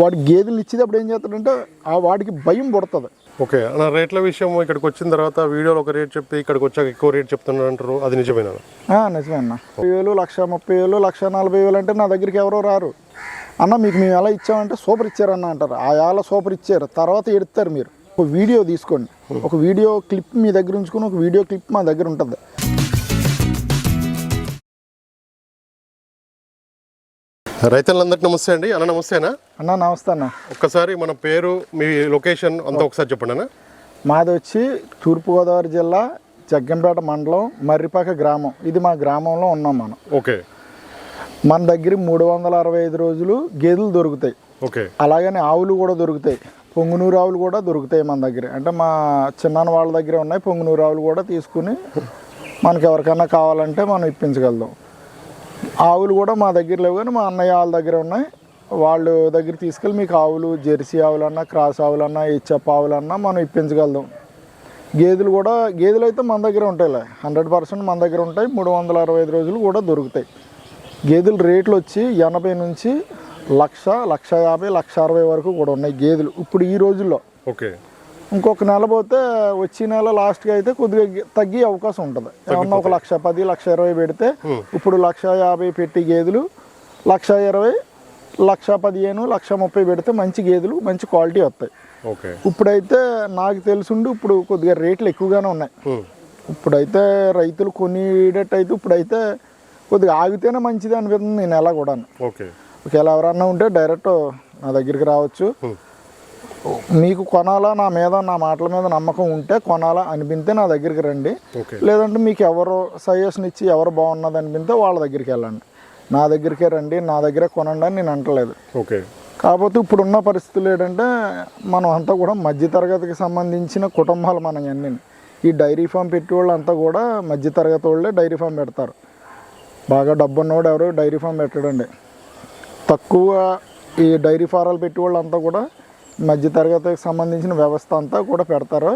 వాడి గేదెలు ఇచ్చేటప్పుడు ఏం చేస్తాడంటే ఆ వాడికి భయం పుడుతుంది. ఓకే నా రేట్ల విషయం ఇక్కడికి వచ్చిన తర్వాత వీడియోలో ఒక రేట్ చెప్పి ఇక్కడికి వచ్చాక ఎక్కువ రేట్ చెప్తున్నారు అంటారు అది నిజమేనా? నిజమే అన్న. ముప్పై వేలు లక్ష ముప్పై వేలు లక్ష నలభై వేలు అంటే నా దగ్గరికి ఎవరో రారు. అన్న మీకు మేము ఎలా ఇచ్చామంటే సూపర్ ఇచ్చారన్న అంటారు. ఆ ఏళ్ళ సూపర్ ఇచ్చారు. తర్వాత ఎడతారు మీరు. ఒక వీడియో తీసుకోండి. ఒక వీడియో క్లిప్ మీ దగ్గర ఉంచుకొని ఒక వీడియో క్లిప్ మా దగ్గర ఉంటుంది. రైతులందరికీ నమస్తే అండి. అన్న నమస్తేనా? అన్న నమస్తే అన్న. ఒక్కసారి మన పేరు మీ లొకేషన్ అంతా ఒకసారి చెప్పండి అన్న. మాది వచ్చి తూర్పుగోదావరి జిల్లా జగ్గంపేట మండలం మర్రిపాక గ్రామం. ఇది మా గ్రామంలో ఉన్నాం మనం. ఓకే. మన దగ్గర మూడు వందల అరవై ఐదు రోజులు గేదెలు దొరుకుతాయి. ఓకే. అలాగని ఆవులు కూడా దొరుకుతాయి. పొంగునూరు ఆవులు కూడా దొరుకుతాయి మన దగ్గర. అంటే మా చిన్నాన్న వాళ్ళ దగ్గర ఉన్నాయి. పొంగునూరు ఆవులు కూడా తీసుకుని మనకి ఎవరికైనా కావాలంటే మనం ఇప్పించగలుగుతాం. ఆవులు కూడా మా దగ్గర లేవు కానీ మా అన్నయ్య వాళ్ళ దగ్గర ఉన్నాయి. వాళ్ళు దగ్గర తీసుకెళ్ళి మీకు ఆవులు జెర్సీ ఆవులన్నా క్రాస్ ఆవులన్నా హెచ్ఎఫ్ ఆవులన్నా మనం ఇప్పించగలుగుతాం. గేదెలు కూడా గేదెలు అయితే మన దగ్గర ఉంటాయిలే. హండ్రెడ్ పర్సెంట్ మన దగ్గర ఉంటాయి. మూడు వందల అరవై ఐదు రోజులు కూడా దొరుకుతాయి. గేదెల రేట్లు వచ్చి ఎనభై నుంచి లక్ష లక్ష యాభై లక్ష అరవై వరకు కూడా ఉన్నాయి గేదెలు. ఇప్పుడు ఈ రోజుల్లో ఓకే. ఇంకొక నెల పోతే వచ్చే నెల లాస్ట్కి అయితే కొద్దిగా తగ్గే అవకాశం ఉంటుంది. ఏమన్నా ఒక లక్ష పది లక్ష ఇరవై పెడితే ఇప్పుడు లక్ష యాభై పెట్టి గేదెలు లక్ష ఇరవై లక్ష పదిహేను లక్ష ముప్పై పెడితే మంచి గేదెలు మంచి క్వాలిటీ వస్తాయి. ఓకే. ఇప్పుడైతే నాకు తెలుసుండి ఇప్పుడు కొద్దిగా రేట్లు ఎక్కువగానే ఉన్నాయి. ఇప్పుడైతే రైతులు కొనేటట్టు అయితే ఇప్పుడైతే కొద్దిగా ఆగితేనే మంచిది అనిపిస్తుంది నేను ఎలా కూడా ఓకే. ఒకవేళ ఎవరన్నా ఉంటే డైరెక్ట్ నా దగ్గరికి రావచ్చు. మీకు కొనాలా నా మీద నా మాటల మీద నమ్మకం ఉంటే కొనాలా అనిపిస్తే నా దగ్గరికి రండి. లేదంటే మీకు ఎవరు సజెషన్ ఇచ్చి ఎవరు బాగున్నది అనిపిస్తే వాళ్ళ దగ్గరికి వెళ్ళండి. నా దగ్గరికే రండి నా దగ్గరే కొనండి అని నేను అంటలేదు. ఓకే. కాకపోతే ఇప్పుడున్న పరిస్థితులు ఏంటంటే మనం అంతా కూడా మధ్యతరగతికి సంబంధించిన కుటుంబాలు మనం అన్నీ. ఈ డైరీ ఫామ్ పెట్టి వాళ్ళంతా కూడా మధ్యతరగతి వాళ్ళే డైరీ ఫామ్ పెడతారు. బాగా డబ్బు ఉన్నవాడు ఎవరు డైరీ ఫామ్ పెట్టడండి. తక్కువ ఈ డైరీ ఫారాలు పెట్టి వాళ్ళంతా కూడా మధ్యతరగతికి సంబంధించిన వ్యవస్థ అంతా కూడా పెడతారు.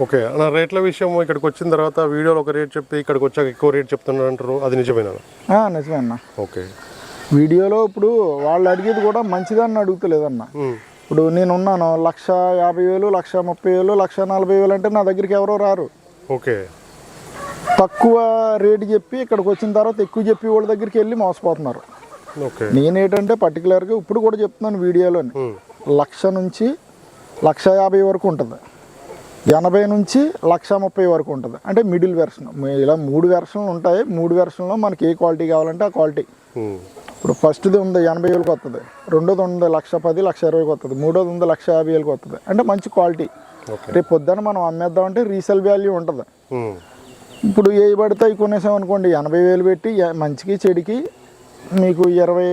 ఓకే నా రేట్ల విషయం ఇక్కడికి వచ్చిన తర్వాత వీడియోలో ఒక రేట్ చెప్పి ఇక్కడికి వచ్చాక ఎక్కువ రేట్ చెప్తున్నారు అంటారు అది నిజమేనా? ఆ, నిజమే అన్న ఓకే. వీడియోలో ఇప్పుడు వాళ్ళు అడిగేది కూడా మంచిదాన్ని అడుగుతలేదన్న. ఇప్పుడు నేను ఉన్నాను లక్ష యాభై వేలు లక్ష ముప్పై వేలు లక్ష నలభై వేలు అంటే నా దగ్గరికి ఎవరో రారు. ఓకే. తక్కువ రేటు చెప్పి ఇక్కడికి వచ్చిన తర్వాత ఎక్కువ చెప్పి వాళ్ళ దగ్గరికి వెళ్ళి మోసపోతున్నారు. ఓకే. నేనేంటంటే పర్టికులర్గా ఇప్పుడు కూడా చెప్తున్నాను వీడియోలోని. లక్ష నుంచి లక్ష యాభై వరకు ఉంటుంది. ఎనభై నుంచి లక్ష ముప్పై వరకు ఉంటుంది. అంటే మిడిల్ వెర్షన్. ఇలా మూడు వెర్షన్లు ఉంటాయి. మూడు వెర్షన్లో మనకి ఏ క్వాలిటీ కావాలంటే ఆ క్వాలిటీ. ఇప్పుడు ఫస్ట్ది ఉంది ఎనభై వేలకు వస్తుంది రెండోది ఉంది లక్ష పది లక్ష ఇరవైకి వస్తుంది మూడోది ఉంది లక్ష యాభై వేలకు వస్తుంది అంటే మంచి క్వాలిటీ. రేపు పొద్దున మనం అమ్మేద్దామంటే రీసేల్ వాల్యూ ఉంటుంది. ఇప్పుడు ఏ పడితే అవి కొనేసాం అనుకోండి ఎనభై వేలు పెట్టి మంచికి చెడికి మీకు ఇరవై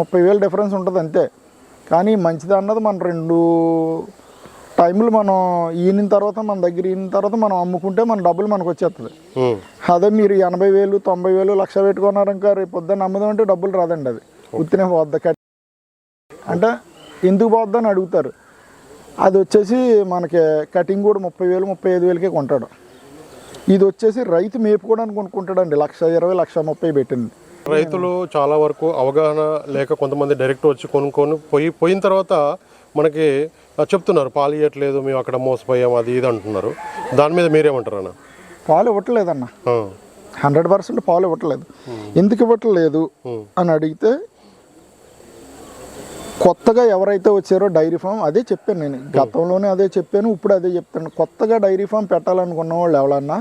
ముప్పై వేలు డిఫరెన్స్ ఉంటుంది అంతే. కానీ మంచిది అన్నది మనం రెండు టైంలు మనం ఈయన తర్వాత మన దగ్గర ఈయన తర్వాత మనం అమ్ముకుంటే మన డబ్బులు మనకు వచ్చేస్తుంది. అదే మీరు ఎనభై వేలు తొంభై వేలు లక్ష పెట్టుకున్నారనుకో రేపు పొద్దున్న అమ్ముదామంటే డబ్బులు రాదండి అది. ఉత్తినే పోద్ది అంటే ఎందుకు పోద్ది అని అడుగుతారు. అది వచ్చేసి మనకి కటింగ్ కూడా ముప్పై వేలు ముప్పై ఐదు వేలకే కొంటాడు. ఇది వచ్చేసి రైతు మేపుకోవడానికి కొనుక్కుంటాడండి. లక్ష ఇరవై లక్ష ముప్పై పెట్టింది. రైతులు చాలా వరకు అవగాహన లేక కొంతమంది డైరెక్ట్ వచ్చి కొనుక్కొని పోయి పోయిన తర్వాత మనకి చెప్తున్నారు పాలు ఇవ్వట్లేదు మేము అక్కడ మోసపోయాం అది ఇది అంటున్నారు. దాని మీద మీరేమంటారు అన్న? పాలు ఇవ్వట్లేదన్న. హండ్రెడ్ పర్సెంట్ పాలు ఇవ్వట్లేదు. ఎందుకు ఇవ్వట్లేదు. అని అడిగితే కొత్తగా ఎవరైతే వచ్చారో డైరీ ఫామ్ అదే చెప్పాను నేను. గతంలోనే అదే చెప్పాను ఇప్పుడు అదే చెప్తాను. కొత్తగా డైరీ ఫామ్ పెట్టాలనుకున్న వాళ్ళు ఎవరన్నా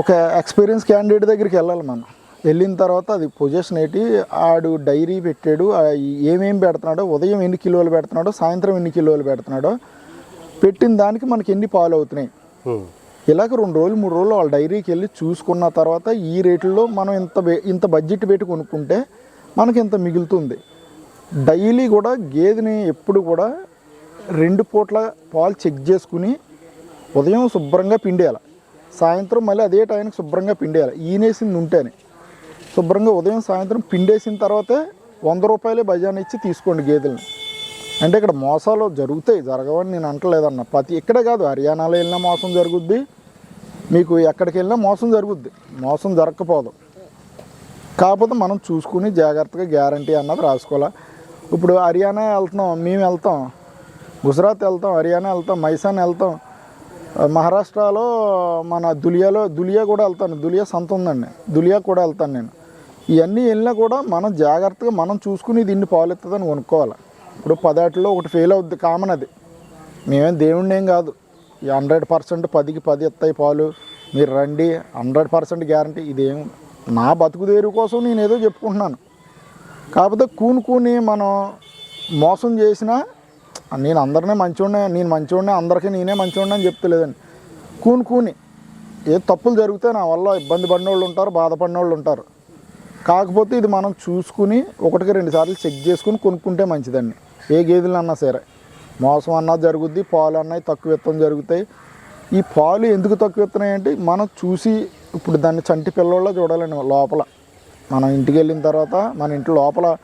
ఒక ఎక్స్పీరియన్స్ క్యాండిడేట్ దగ్గరికి వెళ్ళాలి మనం. వెళ్ళిన తర్వాత అది పొజిషన్ ఏంటి? ఆడు డైరీ పెట్టాడు ఆ ఏమేం పెడుతున్నాడో ఉదయం ఎన్ని కిలోలు పెడుతున్నాడో సాయంత్రం ఎన్ని కిలోలు పెడుతున్నాడో పెట్టిన దానికి మనకి ఎన్ని పాలు అవుతున్నాయి. ఇలాగ రెండు రోజులు మూడు రోజులు వాళ్ళ డైరీకి వెళ్ళి చూసుకున్న తర్వాత ఈ రేట్లలో మనం ఇంత ఇంత బడ్జెట్ పెట్టి కొనుక్కుంటే మనకి ఇంత మిగులుతుంది. డైలీ కూడా గేదెని ఎప్పుడు కూడా రెండు పూట్ల పాలు చెక్ చేసుకుని ఉదయం శుభ్రంగా పిండేయాలి. సాయంత్రం మళ్ళీ అదే టైంకి శుభ్రంగా పిండేయాలి. ఈనేసింది ఉంటేనే. శుభ్రంగా ఉదయం సాయంత్రం పిండేసిన తర్వాతే వంద రూపాయలే బజాన్ ఇచ్చి తీసుకోండి గేదెలను. అంటే ఇక్కడ మోసాలు జరుగుతాయి జరగవని నేను అంటలేదన్న. ప్రతి ఇక్కడే కాదు హర్యానాలో వెళ్ళినా మోసం జరుగుద్ది మీకు ఎక్కడికి వెళ్ళినా మోసం జరుగుద్ది. మోసం జరగకపోదు. కాకపోతే మనం చూసుకుని జాగ్రత్తగా గ్యారంటీ అన్నది రాసుకోవాలి. ఇప్పుడు హర్యానా వెళ్తున్నాం మేము వెళ్తాం గుజరాత్ వెళ్తాం హర్యానా వెళ్తాం మైసాన్ వెళ్తాం. మహారాష్ట్రలో మన దులియాలో దులియా కూడా వెళ్తాను. దులియా సంత ఉందండి. దులియా కూడా వెళ్తాను నేను. ఇవన్నీ వెళ్ళినా కూడా మనం జాగ్రత్తగా మనం చూసుకుని దీన్ని ఇన్ని పాలు ఇస్తుందని కొనుక్కోవాలి. ఇప్పుడు పదాటిలో ఒకటి ఫెయిల్ అవుద్ది కామన్ అది. మేమేం దేవుణ్ణి ఏం కాదు. ఈ హండ్రెడ్ పర్సెంట్ పదికి పది ఇస్తాయి పాలు. మీరు రండి హండ్రెడ్ పర్సెంట్ గ్యారంటీ ఇదేం నా బతుకు దేరు కోసం నేను ఏదో చెప్పుకుంటున్నాను. కాకపోతే కూనుకుని మనం మోసం చేసినా నేను అందరినీ మంచివాడినే నేను మంచివాడినే అందరికీ నేనే మంచివాడిని అని చెప్తలేదండి. కూనుకుని ఏ తప్పులు జరిగితే నా వల్ల ఇబ్బంది పడిన వాళ్ళు ఉంటారు బాధపడిన వాళ్ళు ఉంటారు. కాకపోతే ఇది మనం చూసుకుని ఒకటికి రెండు సార్లు చెక్ చేసుకుని కొనుక్కుంటే మంచిదండి. ఏ గేదెలు అన్నా సరే. మోసం అన్నా జరుగుద్ది పాలు అన్నాయి తక్కువ ఎత్తం జరుగుతాయి. ఈ పాలు ఎందుకు తక్కువ ఎత్తున్నాయి అంటే మనం చూసి ఇప్పుడు దాన్ని చంటి పిల్లల్లో చూడాలండి లోపల. మనం ఇంటికి వెళ్ళిన తర్వాత మన ఇంటి లోపల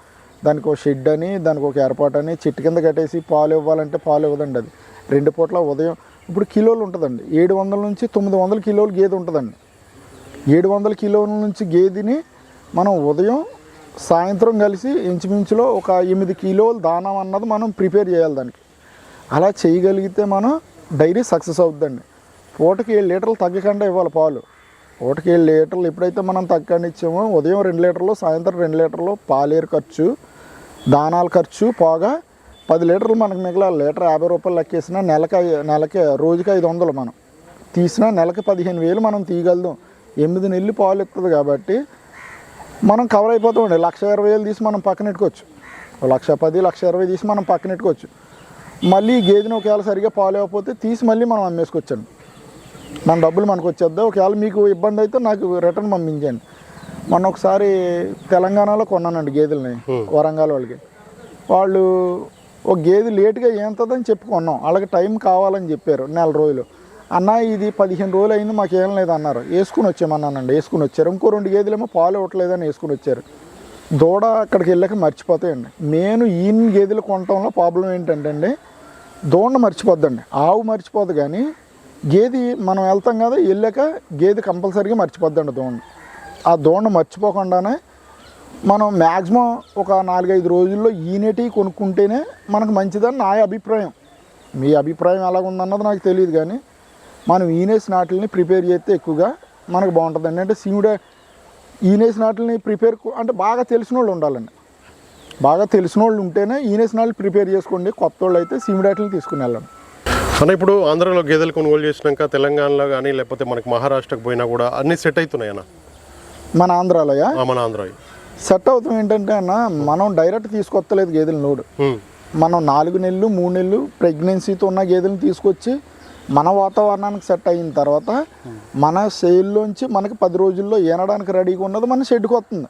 దానికి ఒక షెడ్ అని దానికి ఒక ఏర్పాటు అని చెట్టు కింద కట్టేసి పాలు ఇవ్వాలంటే పాలు ఇవ్వదండి అది. రెండు పూట్ల ఉదయం ఇప్పుడు కిలోలు ఉంటుందండి. ఏడు వందల నుంచి తొమ్మిది వందల కిలోలు గేదె ఉంటుందండి. ఏడు వందల కిలోల నుంచి గేదెని మనం ఉదయం సాయంత్రం కలిసి ఇంచుమించులో ఒక ఎనిమిది కిలోలు దానం అన్నది మనం ప్రిపేర్ చేయాలి దానికి. అలా చేయగలిగితే మనం డైరీ సక్సెస్ అవుద్దండి. పూటకి ఏడు లీటర్లు తగ్గకుండా ఇవ్వాలి పాలు. పూటకి ఏడు లీటర్లు ఎప్పుడైతే మనం తగ్గకుండా ఇచ్చామో ఉదయం రెండు లీటర్లు సాయంత్రం రెండు లీటర్లు పాలేరు ఖర్చు దానాల ఖర్చు పోగా పది లీటర్లు మనకు మిగిలిన లీటర్ యాభై రూపాయలు లెక్కేసినా నెలకి నెలకి రోజుకి ఐదు వందలు మనం. తీసినా నెలకి పదిహేను వేలు మనం తీయగలుగుతాం. ఎనిమిది నెలలు పాలు ఇస్తుంది కాబట్టి మనం కవర్ అయిపోతామండి లక్ష ఇరవై వేలు తీసి మనం పక్కన పెట్టుకోవచ్చు. లక్ష పది లక్ష ఇరవై తీసి మనం పక్కన పెట్టుకోవచ్చు. మళ్ళీ గేదెని ఒకవేళ సరిగా పాలు ఇవ్వకపోతే తీసి మళ్ళీ మనం అమ్మేసుకోవచ్చండి మన డబ్బులు మనకు వచ్చేద్దాం? ఒకవేళ మీకు ఇబ్బంది అయితే నాకు రిటర్న్ పంపించండి. మొన్న ఒకసారి తెలంగాణలో కొన్నానండి గేదెలని వరంగల్ వాళ్ళకి. వాళ్ళు ఒక గేదె లేట్గా ఏంతదని చెప్పి కొన్నాం. వాళ్ళకి టైం కావాలని చెప్పారు నెల రోజులు. అన్న ఇది పదిహేను రోజులు అయింది మాకు ఏం లేదు అన్నారు వేసుకుని వచ్చామన్నానండి వేసుకుని వచ్చారు. ఇంకో రెండు గేదెలేమో పాలు ఇవ్వట్లేదని వేసుకుని వచ్చారు. దూడ అక్కడికి వెళ్ళాక మర్చిపోతాయండి. నేను ఈయన గేదెలు కొనటంలో ప్రాబ్లం ఏంటంటే అండి దూడను మర్చిపోద్దండి. ఆవు మర్చిపోదు కానీ గేదె మనం వెళ్తాం కదా వెళ్ళాక గేదె కంపల్సరీగా మర్చిపోద్దండి దూడను ఆ దూడను మర్చిపోకుండానే మనం మ్యాక్సిమం ఒక నాలుగైదు రోజుల్లో ఈనేటి కొనుక్కుంటేనే మనకు మంచిదని నా అభిప్రాయం. మీ అభిప్రాయం ఎలాగుందన్నది నాకు తెలియదు కానీ మనం ఈనేస్ నాటిల్ని ప్రిపేర్ చేస్తే ఎక్కువగా మనకు బాగుంటుంది అంటే సీముడే ఈనేస్ నాటిల్ని ప్రిపేర్ అంటే బాగా తెలిసిన వాళ్ళు ఉండాలండి. బాగా తెలిసిన వాళ్ళు ఉంటేనే ఈనేస్ నాట్లు ప్రిపేర్ చేసుకోండి. కొత్త వాళ్ళు అయితే సీముడాటిల్ని తీసుకుని వెళ్ళండి. అన్న ఇప్పుడు ఆంధ్రాలో గేదెలు కొనుగోలు చేసినాక తెలంగాణలో కానీ లేకపోతే మనకి మహారాష్ట్రకి పోయినా కూడా అన్ని సెట్ అవుతున్నాయి అన్న? మన ఆంధ్రాలోయ? ఆ, మన ఆంధ్ర సెట్ అవుతాం ఏంటంటే అన్న మనం డైరెక్ట్ తీసుకొస్తలేదు గేదెల లోడు మనం నాలుగు నెలలు మూడు నెలలు ప్రెగ్నెన్సీతో ఉన్న గేదెలను తీసుకొచ్చి మన వాతావరణానికి సెట్ అయిన తర్వాత మన సేల్లోంచి మనకి పది రోజుల్లో ఏనడానికి రెడీగా ఉన్నది మన షెడ్కి వస్తుంది.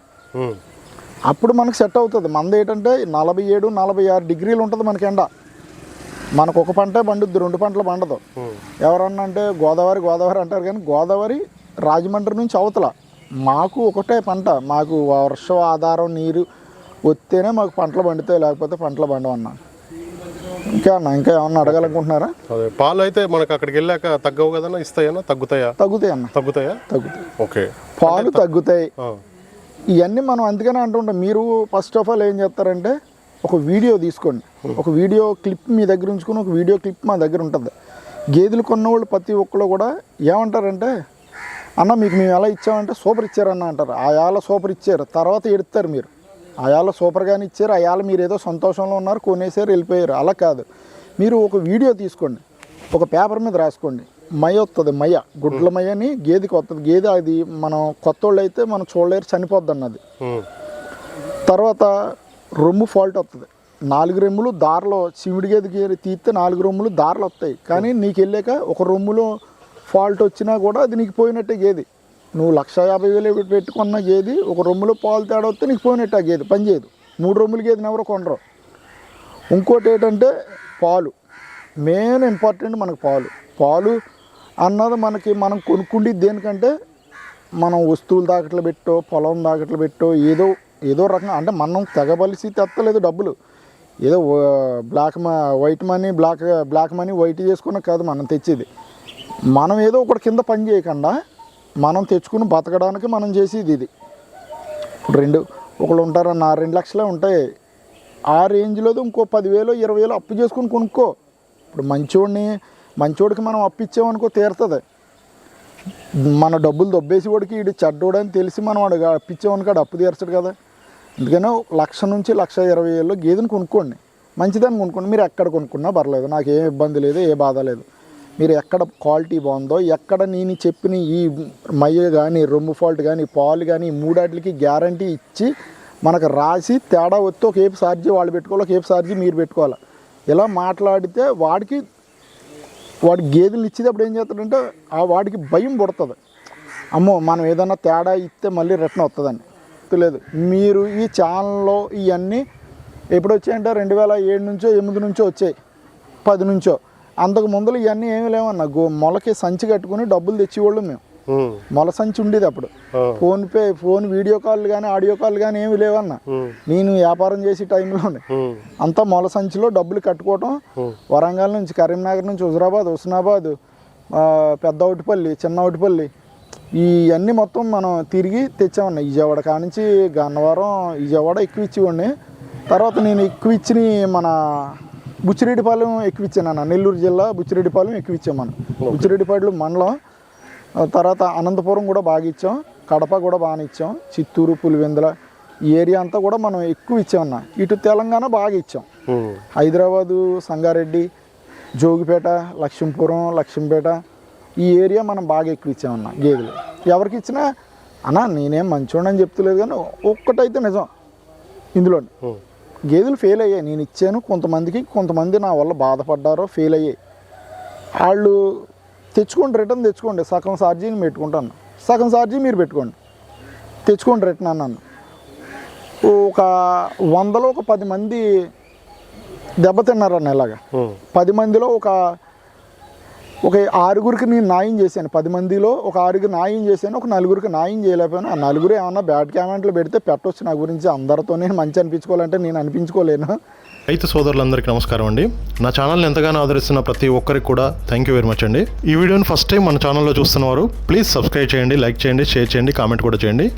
అప్పుడు మనకు సెట్ అవుతుంది. మనది ఏంటంటే నలభై ఏడు నలభై ఆరు డిగ్రీలు ఉంటుంది మనకి ఎండ. మనకు ఒక పంటే పండుద్ది రెండు పంటలు పండదు. ఎవరన్నా అంటే గోదావరి గోదావరి అంటారు కానీ గోదావరి రాజమండ్రి నుంచి అవతల. మాకు ఒకటే పంట. మాకు వర్షం ఆధారం నీరు వస్తేనే మాకు పంటలు పండుతాయి లేకపోతే పంటలు పండవన్నా ఇంకా అన్న ఇంకా ఏమన్నా అడగాలనుకుంటున్నారా? అదే పాలు అయితే మనకు అక్కడికి వెళ్ళాక తగ్గవు కదన్నా? ఇస్తాయన్నా? తగ్గుతాయా? తగ్గుతాయి అన్న. తగ్గుతాయా? తగ్గుతాయి. ఓకే. పాలు తగ్గుతాయి. ఇవన్నీ మనం అందుకనే అంటుంటాం మీరు ఫస్ట్ ఆఫ్ ఆల్ ఏం చేస్తారంటే ఒక వీడియో తీసుకోండి. ఒక వీడియో క్లిప్ మీ దగ్గర ఉంచుకొని ఒక వీడియో క్లిప్ మా దగ్గర ఉంటుంది. గేదెలు కొన్నవాళ్ళు ప్రతి ఒక్కరు కూడా ఏమంటారంటే అన్న మీకు మేము ఎలా ఇచ్చామంటే సూపర్ ఇచ్చారన్న అంటారు. ఆ యాల సూపర్ ఇచ్చారు? తర్వాత ఎడతారు మీరు. ఆ యాల సూపర్గానే ఇచ్చారు ఆ యాల మీరు ఏదో సంతోషంలో ఉన్నారు కొనేసారు వెళ్ళిపోయారు. అలా కాదు. మీరు ఒక వీడియో తీసుకోండి. ఒక పేపర్ మీద రాసుకోండి. మయ వస్తుంది మయ. గుడ్ల మయ అని గేదెకి వస్తుంది గేదె అది మనం కొత్త వాళ్ళు అయితే మనం చూడలేరు చనిపోద్ది అన్నది తర్వాత రొమ్ము ఫాల్ట్ వస్తుంది నాలుగు రొమ్ములు దారిలో సిమిడి గేదెకి తీస్తే నాలుగు రొమ్ములు దారిలో వస్తాయి కానీ నీకు వెళ్ళాక ఒక రొమ్ములో ఫాల్ట్ వచ్చినా కూడా అది నీకు పోయినట్టే గేది. నువ్వు లక్ష యాభై వేలు పెట్టుకున్న గేది ఒక రొమ్ములో పాలు తేడా వస్తే నీకు పోయినట్టు ఆ గేది? పని చేయదు. మూడు రొమ్ముల గేదెని ఎవరో కొనరు. ఇంకోటి ఏంటంటే పాలు. మెయిన్ ఇంపార్టెంట్ మనకు పాలు. పాలు అన్నది మనకి మనం కొనుక్కుండి దేనికంటే మనం వస్తువులు తాకట్లు పెట్టో పొలం తాకట్లు పెట్టో ఏదో ఏదో రకంగా అంటే మనం తెగబలిసి తెత్తలేదు డబ్బులు. ఏదో బ్లాక్ మా white money black black money white చేసుకున్న కాదు మనం తెచ్చేది. మనం ఏదో ఒకటి కింద పని చేయకుండా మనం తెచ్చుకుని బతకడానికి మనం చేసేది ఇది. రెండు ఒకళ్ళు ఉంటారన్న రెండు లక్షలే ఉంటాయి. ఆ రేంజ్లో ఇంకో పదివేలు ఇరవై వేలు అప్పు చేసుకుని కొనుక్కో. ఇప్పుడు మంచోడిని మంచోడికి మనం అప్పు ఇచ్చామనుకో తీరుతుంది. మన డబ్బులు దొబ్బేసి వాడికి ఇటు చెడ్డోడు అని తెలిసి మనం వాడు అప్పిచ్చామనుకాడు అప్పు తీర్చడు కదా. అందుకనే లక్ష నుంచి లక్ష ఇరవై వేలు గేదెని కొనుక్కోండి. మంచిదని కొనుక్కోండి. మీరు ఎక్కడ కొనుక్కున్నా పర్లేదు. నాకు ఏ ఇబ్బంది లేదు ఏ బాధ లేదు. మీరు ఎక్కడ క్వాలిటీ బాగుందో ఎక్కడ నేను చెప్పిన ఈ మయ్య కానీ రొమ్ము ఫాల్ట్ కానీ పాలు కానీ మూడాటికి గ్యారంటీ ఇచ్చి మనకు రాసి తేడా వస్తే ఒక ఏపు సార్జీ వాళ్ళు పెట్టుకోవాలి ఒక ఏపు సార్జీ మీరు పెట్టుకోవాలి. ఇలా మాట్లాడితే వాడికి వాడి గేదెలు ఇచ్చేటప్పుడు ఏం చేస్తాడంటే ఆ వాడికి భయం పుడుతుంది. అమ్మో మనం ఏదైనా తేడా ఇస్తే మళ్ళీ రిటర్న్ వస్తుందని లేదు మీరు ఈ ఛానల్లో ఇవన్నీ ఎప్పుడు వచ్చాయంటే రెండు వేల ఏడు నుంచో ఎనిమిది నుంచో వచ్చాయి పది నుంచో. అంతకు ముందర ఇవన్నీ ఏమీ లేవన్న. గో మొలకి సంచి కట్టుకుని డబ్బులు తెచ్చేవాళ్ళు మేము. మొల సంచి ఉండేది అప్పుడు. ఆ, ఫోన్పే ఫోన్ వీడియో కాల్ కానీ ఆడియో కాల్ కానీ ఏమీ లేవన్న. నేను వ్యాపారం చేసే టైంలోనే అంతా మొల సంచిలో డబ్బులు కట్టుకోవటం. వరంగల్ నుంచి కరీంనగర్ నుంచి హుజరాబాద్ హుస్నాబాద్ పెద్ద ఒకటిపల్లి చిన్న ఒకటిపల్లి ఇవన్నీ మొత్తం మనం తిరిగి తెచ్చామన్న. విజయవాడ కానించి గన్నవరం విజయవాడ ఎక్కువ ఇచ్చేవాడిని. తర్వాత నేను ఎక్కువ ఇచ్చిన మన బుచ్చిరెడ్డిపాలెం ఎక్కువ ఇచ్చాను అన్న నెల్లూరు జిల్లా బుచ్చిరెడ్డిపాలెం ఎక్కువ ఇచ్చాం మనం బుచ్చిరెడ్డిపాలెం మండలం తర్వాత అనంతపురం కూడా బాగా ఇచ్చాం. కడప కూడా బాగానే ఇచ్చాం. చిత్తూరు పులివెందుల ఈ ఏరియా అంతా కూడా మనం ఎక్కువ ఇచ్చామన్న ఇటు తెలంగాణ బాగా ఇచ్చాం. హైదరాబాదు సంగారెడ్డి జోగిపేట లక్ష్మీపురం లక్ష్మీపేట ఈ ఏరియా మనం బాగా ఎక్కువ ఇచ్చామన్న గేదెలు. ఎవరికి ఇచ్చినా అన్న నేనేం మంచోడని చెప్తలేదు కానీ ఒక్కటైతే నిజం. ఇందులో గేదెలు ఫెయిల్ అయ్యాయి. నేను ఇచ్చాను. కొంతమందికి కొంతమంది నా వల్ల బాధపడ్డారో ఫెయిల్ అయ్యాయి. వాళ్ళు తెచ్చుకోండి రిటర్న్ తెచ్చుకోండి. సగం ఛార్జీని పెట్టుకుంటాను. సగం ఛార్జీ మీరు పెట్టుకోండి. తెచ్చుకోండి రిటర్న్ అన్నాను. ఒక వందలో ఒక పది మంది దెబ్బతిన్నారన్న ఇలాగా. పది మందిలో ఒక ఒక ఆరుగురికి నేను న్యాయం చేశాను. పది మందిలో ఒక ఆరుగురికి న్యాయం చేశాను ఒక నలుగురికి న్యాయం చేయలేకపోయాను. ఆ నలుగురు ఏమన్నా బ్యాడ్ కామెంట్లు పెడితే పెట్టవచ్చు నా గురించి. అందరితో నేను మంచి అనిపించుకోవాలంటే నేను అనిపించుకోలేను. రైతు సోదరులందరికీ నమస్కారం అండి. నా ఛానల్ని ఎంతగానో ఆదరిస్తున్న ప్రతి ఒక్కరికి కూడా థ్యాంక్ యూ వెరీ మచ్ అండి. ఈ వీడియోని ఫస్ట్ టైం మన ఛానల్లో చూస్తున్నవారు ప్లీజ్ సబ్స్క్రైబ్ చేయండి లైక్ చేయండి షేర్ చేయండి కామెంట్ కూడా చేయండి.